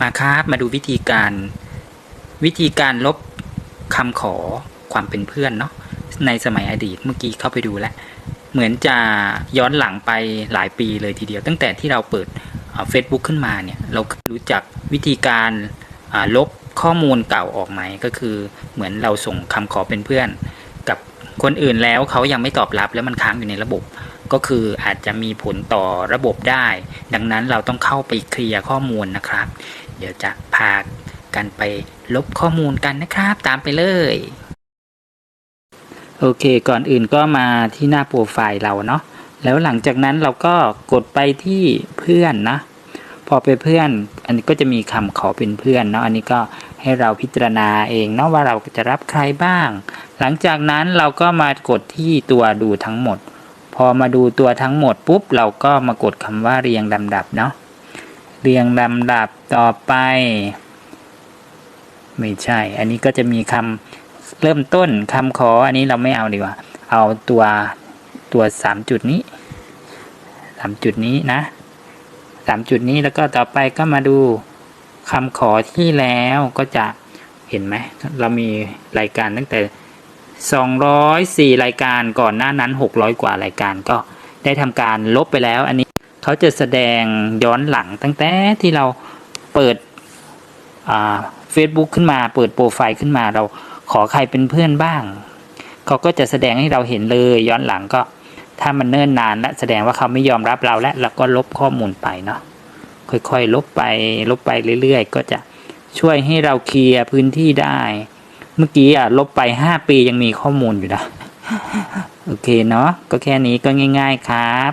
มาครับมาดูวิธีการวิธีการลบคำขอความเป็นเพื่อนเนาะในสมัยอดีตเมื่อกี้เข้าไปดูแล้ว เหมือนจะย้อนหลังไปหลายปีเลยทีเดียว ตั้งแต่ที่เราเปิดเฟซบุ๊กขึ้นมาเนี่ย เรารู้จักวิธีการลบข้อมูลเก่าออกไหมก็คือเหมือนเราส่งคำขอเป็นเพื่อน กับคนอื่นแล้วเขายังไม่ตอบรับแล้วมันค้างอยู่ในระบบ ก็คืออาจจะมีผลต่อระบบได้ ดังนั้นเราต้องเข้าไปเคลียร์ข้อมูลนะครับ เดี๋ยวจะพากันไปลบข้อมูลกันนะครับ ตามไปเลยโอเค ก่อนอื่นก็มาที่หน้าโปรไฟล์เราเนาะ แล้วหลังจากนั้นเราก็กดไปที่เพื่อนนะ พอไปเพื่อน อันนี้ก็จะมีคำขอเป็นเพื่อนเนาะ อันนี้ก็ให้เราพิจารณาเองเนาะว่าเราจะรับใครบ้าง หลังจากนั้นเราก็มากดที่ตัวดูทั้งหมด พอมาดูตัวทั้งหมดปุ๊บ เราก็มากดคำว่าเรียงลำดับเนาะเรียงลำดับต่อไป ไม่ใช่ อันนี้ก็จะมีคำเริ่มต้นคำขอ อันนี้เราไม่เอาดีกว่า เอาตัวตัวสามจุดนี้สามจุดนี้นะสามจุดนี้แล้วก็ต่อไปก็มาดูคำขอที่แล้วก็จะเห็นไหม เรามีรายการตั้งแต่ 204 รายการก่อนหน้านั้น 600 กว่ารายการก็ได้ทำการลบไปแล้ว อันนี้เขาจะแสดงย้อนหลังตั้งแต่ที่เราเปิดอ่า Facebook ขึ้นมา เปิดโปรไฟล์ขึ้นมาเราขอใครเป็นเพื่อนบ้าง เขาก็จะแสดงให้เราเห็นเลยย้อนหลังก็ ถ้ามันเนิ่นนานและแสดงว่าเขาไม่ยอมรับเราและเราก็ลบข้อมูลไปเนาะค่อยๆ ลบไปลบไปเรื่อยๆ ก็จะช่วยให้เราเคลียร์พื้นที่ได้ เมื่อกี้อะลบไปห้าปียังมีข้อมูลอยู่นะ โอเคเนาะก็แค่นี้ก็ง่าย ๆครับ